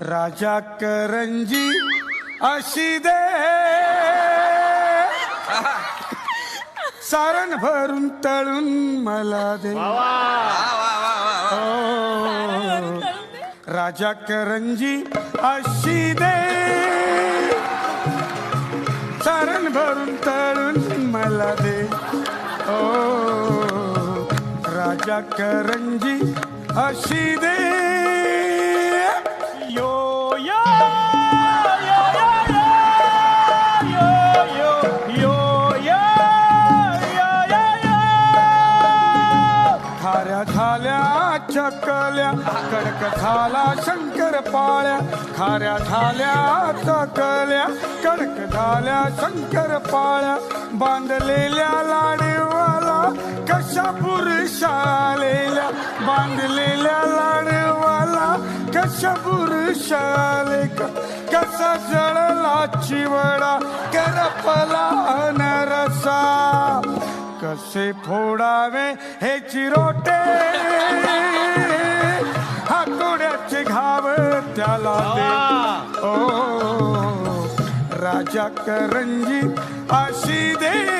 राजा करंजी अशी दे. सारण भरून तळून मला दे. ओ, राजा करंजी अशी दे. सारण भरून तळून मला दे. ओ राजा करंजी अशी दे. चकल्या कडक झाला शंकर पाळ्या. खाऱ्या झाल्या चकल्या कडक झाल्या शंकर पाळ्या. बांधलेल्या लाडीवाला कशा पुरुषालेल्या बांधलेल्या लाडवाला कशा पुरुषाले कसा जळला चिवडा करपला अनरसा कसे फोडावे हे चिरोटे? हातोड्याचे घाव त्याला दे. ओ राजा करंजी अशी दे.